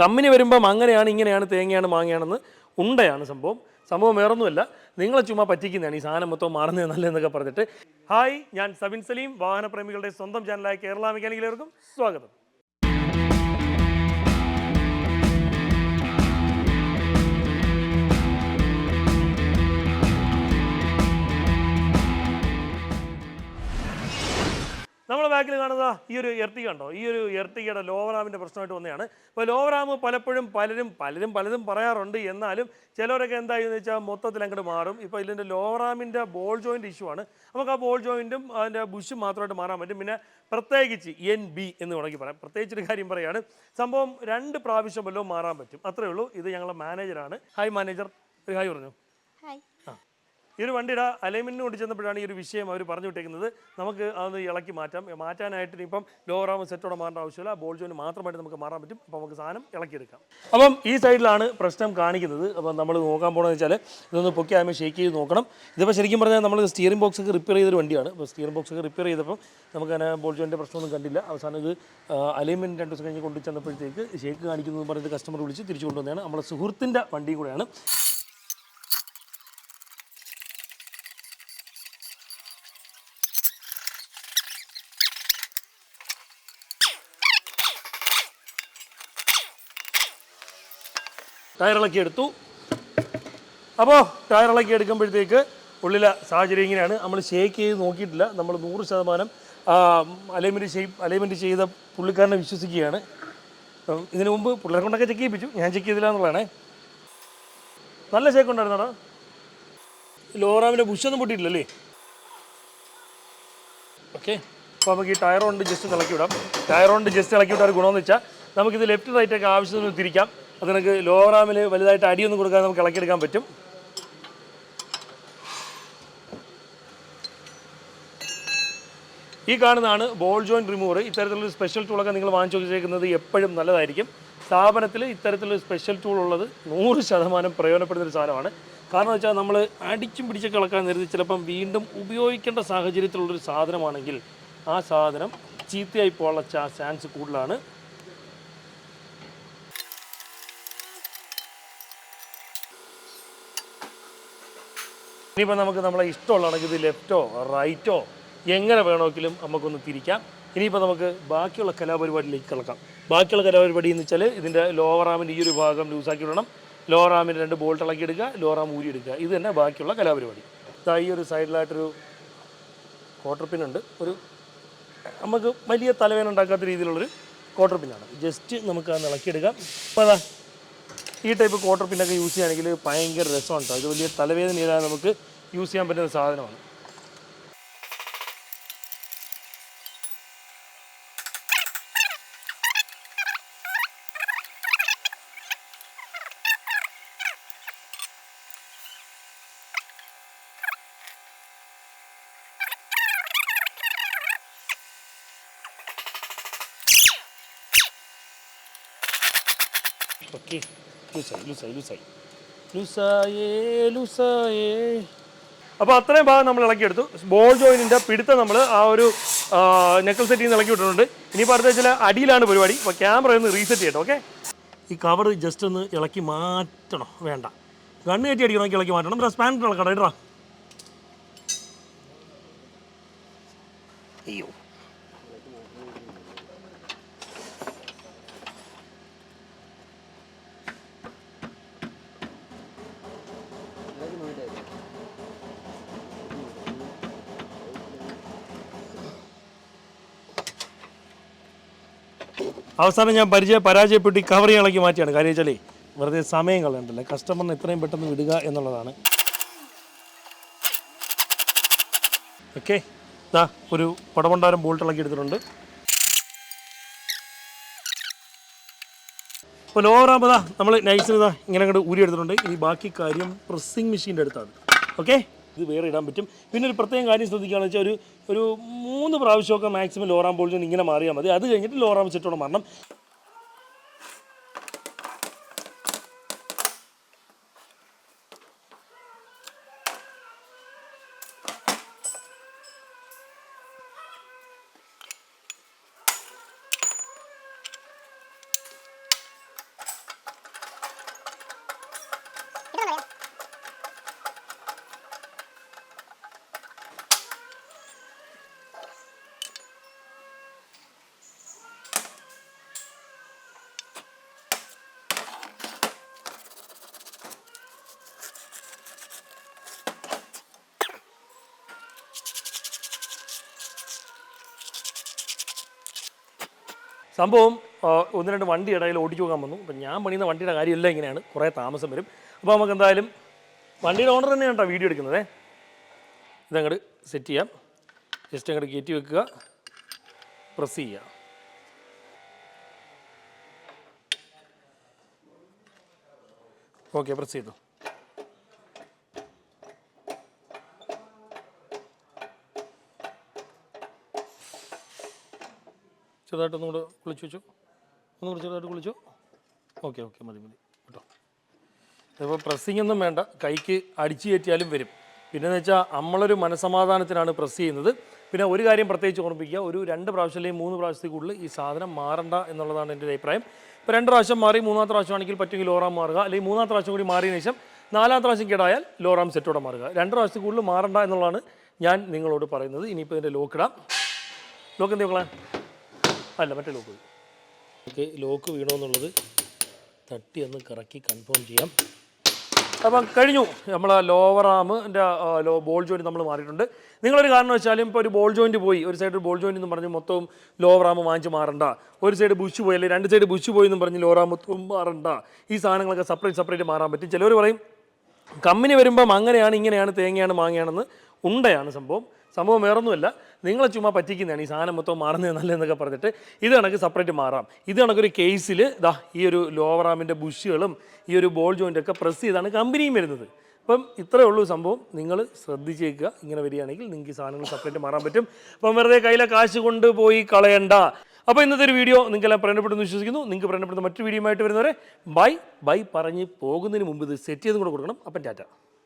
Company വരുമ്പം അങ്ങനെയാണ് ഇങ്ങനെയാണ് തേങ്ങയാണ് മാങ്ങയാണെന്ന് ഉണ്ടയാണ് സംഭവം. സംഭവം വേറൊന്നുമല്ല. നിങ്ങളെ ചുമ്മാ പറ്റിക്കുന്നതാണ് ഈ സാധനം മൊത്തം മാറുന്നത് നല്ലതെന്നൊക്കെ പറഞ്ഞിട്ട്. ഹായ് ഞാൻ സബിൻ സലീം വാഹനപ്രേമികളുടെ സ്വന്തം ചാനലായ കേരള മെക്കാനിക്കലേവർക്കും സ്വാഗതം. നമ്മുടെ ബാക്കിൽ കാണുന്ന ഈ ഒരു എർട്ടിക ഉണ്ടോ ഈ ഒരു എർട്ടികയുടെ ലോവറാമിന്റെ പ്രശ്നമായിട്ട് വന്നതാണ്. അപ്പോൾ ലോവറാം പലപ്പോഴും പലരും പലരും പലതും പറയാറുണ്ട്. എന്നാലും ചിലവരൊക്കെ എന്തായെന്ന് വെച്ചാൽ മൊത്തത്തിൽ അങ്ങോട്ട് മാറും. ഇപ്പോൾ ഇതിന്റെ ലോവറാമിന്റെ ബോൾ ജോയിന്റ് ഇഷ്യൂ ആണ്. നമുക്ക് ആ ബോൾ ജോയിന്റും അതിന്റെ ബുഷും മാത്രമായിട്ട് മാറാൻ പറ്റും. പിന്നെ പ്രത്യേകിച്ച് എൻ ബി എന്ന് വേണമെങ്കിൽ പറയാം. പ്രത്യേകിച്ചൊരു കാര്യം പറയുകയാണ് സംഭവം രണ്ട് പ്രാവശ്യം വല്ലതും മാറാൻ പറ്റും. അത്രേ ഉള്ളൂ. ഇത് ഞങ്ങളുടെ മാനേജറാണ് ഹായ് മാനേജർ ഹായ് പറഞ്ഞു. ഹായ് ഈ ഒരു വണ്ടിയുടെ അലൈൻമെന്റിന് കൊണ്ട് ചെന്നപ്പോഴാണ് ഈ ഒരു വിഷയം അവർ പറഞ്ഞു വിട്ടേക്കുന്നത്. നമുക്ക് അതൊന്ന് ഇളക്കി മാറ്റാം. മാറ്റാനായിട്ട് ഇപ്പം ലോ ആം സെറ്റോടെ മാറേണ്ട ആവശ്യമില്ല. ബോൾ ജോയിന് മാത്രമായിട്ട് നമുക്ക് മാറാൻ പറ്റും. അപ്പോൾ നമുക്ക് സാധനം ഇളക്കിയെടുക്കാം. അപ്പം ഈ സൈഡിലാണ് പ്രശ്നം കാണിക്കുന്നത്. അപ്പം നമ്മൾ നോക്കാൻ പോകണമെന്ന് വെച്ചാൽ ഇതൊന്ന് പൊക്കി ആകുമ്പോൾ ഷേക്ക് ചെയ്ത് നോക്കണം. ഇതിപ്പോൾ ശരിക്കും പറഞ്ഞാൽ നമ്മൾ സ്റ്റിയറിംഗ് ബോക്സ് ഒക്കെ റിപ്പയർ ചെയ്തൊരു വണ്ടിയാണ്. അപ്പോൾ സ്റ്റിയറിംഗ് ബോക്സ് ഒക്കെ റിപ്പയർ ചെയ്തപ്പോൾ നമുക്ക് അങ്ങനെ ബോൾ ജോയിന്റെ പ്രശ്നമൊന്നും കണ്ടില്ല. അവസാനം ഇത് അലൈൻമെന്റ് രണ്ട് ദിവസം കഴിഞ്ഞ് കൊണ്ടു ചെന്നപ്പോഴത്തേക്ക് ഷേക്ക് കാണിക്കുന്നു പറഞ്ഞിട്ട് കസ്റ്റമർ വിളിച്ച് തിരിച്ചു കൊണ്ടുവന്നതാണ്. നമ്മുടെ സുഹൃത്തിന്റെ വണ്ടിയും കൂടെയാണ്. ടയറിളക്കി എടുത്തു. അപ്പോൾ ടയറിളക്കി എടുക്കുമ്പോഴത്തേക്ക് ഉള്ളിലെ സാഹചര്യം ഇങ്ങനെയാണ്. നമ്മൾ ഷേക്ക് ചെയ്ത് നോക്കിയിട്ടില്ല. നമ്മൾ നൂറ് ശതമാനം അലൈൻമെന്റ് ചെയ് അലൈൻമെന്റ് ചെയ്ത പുള്ളിക്കാരനെ വിശ്വസിക്കുകയാണ്. ഇതിനു മുമ്പ് പിള്ളേരെ കൊണ്ടൊക്കെ ചെക്ക് ചെയ്യിപ്പിച്ചു. ഞാൻ ചെക്ക് ചെയ്തില്ല എന്നുള്ളതാണേ. നല്ല ഷേക്ക് ഉണ്ടായിരുന്നടാ. ലോറാമിന്റെ ബുഷൊന്നും പൊട്ടിയിട്ടില്ലല്ലേ? ഓക്കെ അപ്പോൾ നമുക്ക് ഈ ടയർ ജസ്റ്റ് ഇളക്കി വിടാം. ടയർ കൊണ്ട് ജസ്റ്റ് ഇളക്കി വിട്ടാൽ ഗുണമെന്ന് വെച്ചാൽ നമുക്കിത് ലെഫ്റ്റ് റൈറ്റൊക്കെ ആവശ്യത്തിന് തിരിക്കാം. അത് നമുക്ക് ലോവർ വലുതായിട്ട് അടിയൊന്നും കൊടുക്കാതെ നമുക്ക് ഇളക്കിയെടുക്കാൻ പറ്റും. ഈ കാണുന്നതാണ് ബോൾ ജോയിന്റ് റിമൂവർ ഇത്തരത്തിലുള്ള സ്പെഷ്യൽ ടൂളൊക്കെ നിങ്ങൾ വാങ്ങിച്ചു വെച്ചേക്കുന്നത് എപ്പോഴും നല്ലതായിരിക്കും. സ്ഥാപനത്തിൽ ഇത്തരത്തിലുള്ള സ്പെഷ്യൽ ടൂൾ ഉള്ളത് നൂറ് ശതമാനം പ്രയോജനപ്പെടുന്ന ഒരു സാധനമാണ്. കാരണം വെച്ചാൽ നമ്മൾ അടിച്ചും പിടിച്ചൊക്കെ ഇളക്കാൻ നേരത്തെ ചിലപ്പം വീണ്ടും ഉപയോഗിക്കേണ്ട സാഹചര്യത്തിലുള്ളൊരു സാധനമാണെങ്കിൽ ആ സാധനം ചീത്തയായി പോകാനുള്ള ചാൻസ് കൂടുതലാണ്. ഇനിയിപ്പോൾ നമുക്ക് നമ്മളെ ഇഷ്ടമുള്ളതാണെങ്കിൽ ഇത് ലെഫ്റ്റോ റൈറ്റോ എങ്ങനെ വേണമെങ്കിലും നമുക്കൊന്ന് തിരിക്കാം. ഇനിയിപ്പോൾ നമുക്ക് ബാക്കിയുള്ള കലാപരിപാടിയിലേക്ക് കിടക്കാം. ബാക്കിയുള്ള കലാപരിപാടി എന്ന് വെച്ചാൽ ഇതിന്റെ ലോവർ ആമിന്റെ ഈ ഒരു ഭാഗം ലൂസാക്കി വിടണം ലോവർ ആമിന്റെ രണ്ട് ബോൾട്ട് ഇളക്കി എടുക്കുക ലോവർ ആം ഊരി എടുക്കുക. ഇത് തന്നെ ബാക്കിയുള്ള കലാപരിപാടി. ഈ ഒരു സൈഡിലായിട്ടൊരു ക്വാർട്ടർ പിന്നുണ്ട് ഒരു നമുക്ക് വലിയ തലവേദന ഉണ്ടാക്കാത്ത രീതിയിലുള്ളൊരു ക്വാർട്ടർ പിന്നാണ് ജസ്റ്റ് നമുക്ക് അത് ഇളക്കിയെടുക്കാം അപ്പോൾ ഈ ടൈപ്പ് ക്വാർട്ടർ പിന്നൊക്കെ യൂസ് ചെയ്യുകയാണെങ്കിൽ ഭയങ്കര രസമാണ് കേട്ടോ ഇത് വലിയ തലവേദന ഇല്ലാതെ നമുക്ക് യൂസ് ചെയ്യാൻ പറ്റുന്ന സാധനമാണ്. ഓക്കെ ലൂസായി ലൂസായി ലൂസായി. ലുസായേ ലുസായേ. അപ്പോൾ അത്രയും ഭാഗം നമ്മൾ ഇളക്കിയെടുത്തു. ബോൾ ജോയിനിന്റെ പിടുത്തം നമ്മൾ ആ ഒരു നെക്കൽ സെറ്റിൽ നിന്ന് ഇളക്കി വിട്ടിട്ടുണ്ട്. ഇനി അടുത്ത വെച്ചാൽ അടിയിലാണ് പരിപാടി. അപ്പോൾ ക്യാമറ ഒന്ന് റീസെറ്റ് ചെയ്യട്ടെ ഓക്കെ ഈ കവർ ജസ്റ്റ് ഒന്ന് ഇളക്കി മാറ്റണം. വേണ്ട. ഗണ്ണ് കയറ്റി അടിക്കണമെങ്കിൽ ഇളക്കി മാറ്റണം. സ്പാൻ ഇളക്കട്ടെ ഇടാ അയ്യോ. അവസാനം ഞാൻ പരിചയ പരാജയപ്പെട്ട് കവർ ഇളക്കി മാറ്റിയാണ്. കാര്യം വെച്ചാലേ വെറുതെ സമയം കളയണ്ടല്ലേ. കസ്റ്റമറിന് എത്രയും പെട്ടെന്ന് വിടുക എന്നുള്ളതാണ്. ഓക്കെ ഇതാ ഒരു പടമണ്ടാരം ബോൾട്ട് ഇളക്കി എടുത്തിട്ടുണ്ട്. ഇപ്പോൾ ലോവർ ആകുമ്പോൾ നമ്മൾ നൈസിന് ഇതാ ഇങ്ങനെ അങ്ങോട്ട് ഊരി എടുത്തിട്ടുണ്ട്. ഇനി ബാക്കി കാര്യം പ്രസ്സിങ് മെഷീന്റെ അടുത്താണ്. ഓക്കെ ഇത് വേറെ ഇടാൻ പറ്റും. പിന്നെ ഒരു പ്രത്യേകം കാര്യം ശ്രദ്ധിക്കുകയാണെന്ന് വെച്ചാൽ ഒരു ഒരു മൂന്ന് പ്രാവശ്യമൊക്കെ മാക്സിമം ലോറാം ബോൾട്ട് ഇങ്ങനെ മാറിയാൽ മതി. അത് കഴിഞ്ഞിട്ട് ലോറാം സെറ്റോടെ മാറണം സംഭവം ഒന്ന് രണ്ട് വണ്ടി ഇടയിൽ ഓടിച്ചു പോകാൻ വന്നു. അപ്പം ഞാൻ പണിയുന്ന വണ്ടിയുടെ കാര്യമില്ല ഇങ്ങനെയാണ്. കുറേ താമസം വരും. അപ്പോൾ നമുക്ക് എന്തായാലും വണ്ടിയുടെ ഓണർ തന്നെയാണ് കേട്ടോ വീഡിയോ എടുക്കുന്നത്. ഇതങ്ങോട്ട് സെറ്റ് ചെയ്യാം. ജസ്റ്റ് അങ്ങോട്ട് കയറ്റി വെക്കുക. പ്രസ് ചെയ്യുക. ഓക്കെ പ്രസ് ചെയ്തു. ചെറുതായിട്ടൊന്നും കൂടെ കുളിച്ചു വെച്ചു. ഒന്നും കൂടെ ചെറുതായിട്ട് കുളിച്ചു. ഓക്കെ ഓക്കെ മതി മതി. കേട്ടോ. അതിപ്പോൾ പ്രസ്സിംഗ് ഒന്നും വേണ്ട. കൈക്ക് അടിച്ചു കയറ്റിയാലും വരും. പിന്നെന്ന് വെച്ചാൽ നമ്മളൊരു മനസമാധാനത്തിനാണ് പ്രസ് ചെയ്യുന്നത്. പിന്നെ ഒരു കാര്യം പ്രത്യേകിച്ച് ഓർമ്മിപ്പിക്കുക. ഒരു രണ്ട് പ്രാവശ്യം അല്ലെങ്കിൽ മൂന്ന് പ്രാവശ്യത്തിൽ കൂടുതൽ ഈ സാധനം മാറണ്ട എന്നുള്ളതാണ് എന്റെ ഒരു അഭിപ്രായം. ഇപ്പോൾ രണ്ട് പ്രാവശ്യം മാറി മൂന്നാമത്തെ പ്രാവശ്യമാണെങ്കിൽ പറ്റുമെങ്കിൽ ലോറാം മാറുക. അല്ലെങ്കിൽ മൂന്നാമത്തെ പ്രാവശ്യം കൂടി മാറിയതിനു ശേഷം നാലാമത്തെ പ്രാവശ്യം കേടായാൽ ലോറാം സെറ്റോടെ മാറുക. രണ്ട് പ്രാവശ്യത്തിൽ കൂടുതൽ മാറണ്ട എന്നുള്ളതാണ് ഞാൻ നിങ്ങളോട് പറയുന്നത്. ഇനിയിപ്പോൾ ഇതിന്റെ ലോക്ക് ഇടാം. ലോക്ക് എന്ത് നോക്കളാൻ അല്ല മറ്റേ ലോക്ക് വീഴും ഓക്കെ ലോക്ക് വീണോ എന്നുള്ളത് തട്ടി ഒന്ന് കറക്കി കൺഫേം ചെയ്യാം. അപ്പം കഴിഞ്ഞു. നമ്മൾ ലോവർ ആമിന്റെ ലോ ബോൾ ജോയിന്റ് നമ്മൾ മാറിയിട്ടുണ്ട്. നിങ്ങളൊരു കാരണം വെച്ചാലും ഇപ്പോൾ ഒരു ബോൾ ജോയിന്റ് പോയി. ഒരു സൈഡ് ബോൾ ജോയിന്റ് എന്ന് പറഞ്ഞ് മൊത്തവും ലോവർ ആം വാങ്ങിച്ച് മാറണ്ട. ഒരു സൈഡ് ബുഷ് പോയി അല്ലെങ്കിൽ രണ്ട് സൈഡ് ബുഷ് പോയി എന്ന് പറഞ്ഞ് ലോവർ ആം മൊത്തവും മാറണ്ട. ഈ സാധനങ്ങളൊക്കെ സെപ്പറേറ്റ് സെപ്പറേറ്റ് മാറാൻ പറ്റും. ചിലർ പറയും കമ്പനി വരുമ്പം അങ്ങനെയാണ് ഇങ്ങനെയാണ് തേങ്ങയാണ് മാങ്ങയാണെന്ന്. ഉണ്ടയാണ് സംഭവം. സംഭവം വേറൊന്നുമല്ല. നിങ്ങളെ ചുമ്മാ പറ്റിക്കുന്നതാണ് ഈ സാധനം മൊത്തം മാറുന്നത് നല്ലതെന്നൊക്കെ പറഞ്ഞിട്ട്. ഇത് കണക്ക് സെപ്പറേറ്റ് മാറാം. ഇത് കണക്കൊരു കേസിൽ ദാ ഈ ഒരു ലോവർ ആമിന്റെ ബുഷുകളും ഈ ഒരു ബോൾ ജോയിന്റൊക്കെ പ്രസ് ചെയ്താണ് കമ്പനിയും വരുന്നത്. അപ്പം ഇത്രയേ ഉള്ളൂ സംഭവം. നിങ്ങൾ ശ്രദ്ധിച്ചേക്കുക. ഇങ്ങനെ വരികയാണെങ്കിൽ നിങ്ങൾക്ക് ഈ സാധനങ്ങൾ സെപ്പറേറ്റ് മാറാൻ പറ്റും. അപ്പം വെറുതെ കയ്യിലെ കാശ് കൊണ്ട് പോയി കളയണ്ട. അപ്പോൾ ഇന്നത്തെ ഒരു വീഡിയോ നിങ്ങൾക്കെല്ലാം പ്രയോജനപ്പെടുന്നു വിശ്വസിക്കുന്നു. നിങ്ങൾക്ക് പ്രയോജനപ്പെടുന്ന മറ്റു വീഡിയോ ആയിട്ട് വരുന്നവരെ ബൈ ബൈ പറഞ്ഞ് പോകുന്നതിന് മുമ്പ് ഇത് സെറ്റ് ചെയ്തും കൂടെ കൊടുക്കണം. അപ്പം ടാറ്റ.